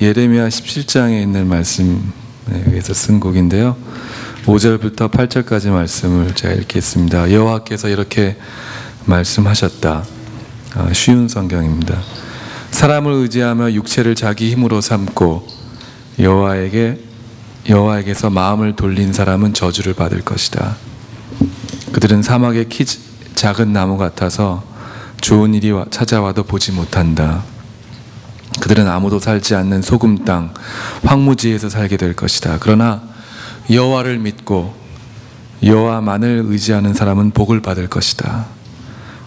예레미야 17장에 있는 말씀에 의해서 쓴 곡인데요. 5절부터 8절까지 말씀을 제가 읽겠습니다. 여호와께서 이렇게 말씀하셨다. 아, 쉬운 성경입니다. 사람을 의지하며 육체를 자기 힘으로 삼고 여호와에게 여호와에게서 마음을 돌린 사람은 저주를 받을 것이다. 그들은 사막의 키 작은 나무 같아서 좋은 일이 찾아와도 보지 못한다. 그들은 아무도 살지 않는 소금 땅 황무지에서 살게 될 것이다. 그러나 여호와를 믿고 여호와만을 의지하는 사람은 복을 받을 것이다.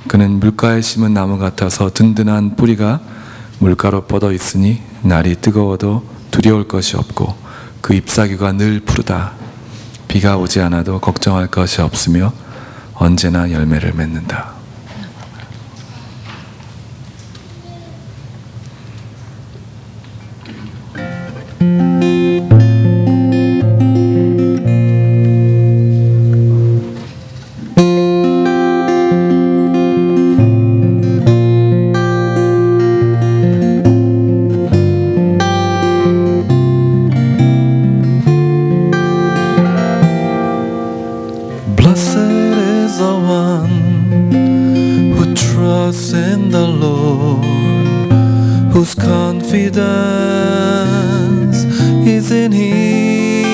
그는 물가에 심은 나무 같아서 든든한 뿌리가 물가로 뻗어 있으니 날이 뜨거워도 두려울 것이 없고 그 잎사귀가 늘 푸르다. 비가 오지 않아도 걱정할 것이 없으며 언제나 열매를 맺는다. Blessed is the one who trusts in the Lord, whose confidence is in Him.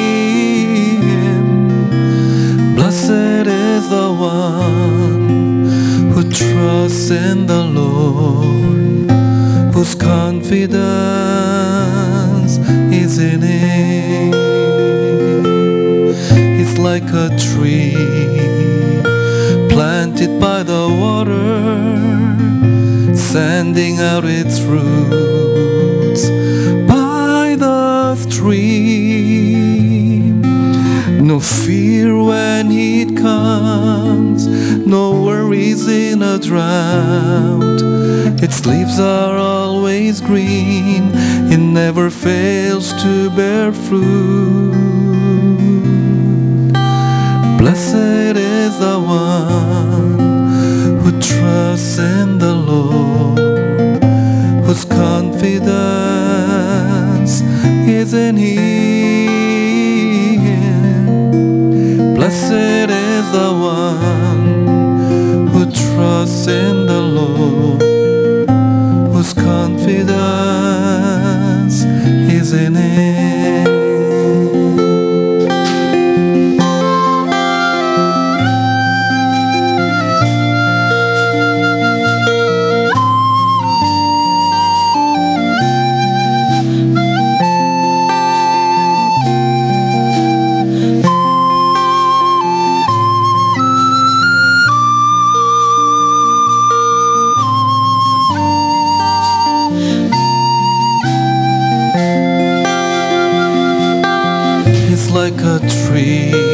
Blessed is the one who trusts in the Lord, whose confidence is in Him. Like a tree planted by the water, sending out its roots by the stream. No fear when heat comes, no worries in a drought. Its leaves are always green, it never fails to bear fruit. Blessed is the one who trusts in the Lord, whose confidence is in Him. Blessed is the one who trusts in the Lord, like a tree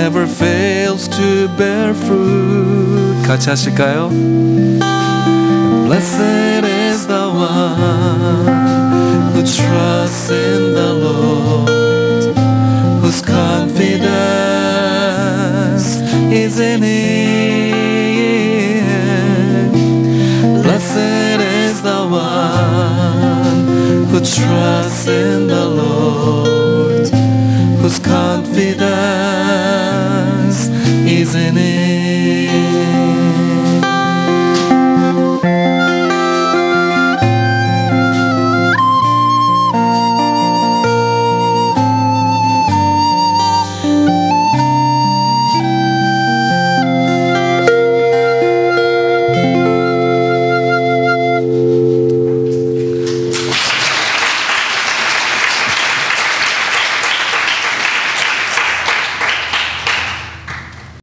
never fails to bear fruit. 같이 하실까요? Blessed is the one who trusts in the Lord, whose confidence is in Him. Blessed is the one who trusts in the Lord, whose confidence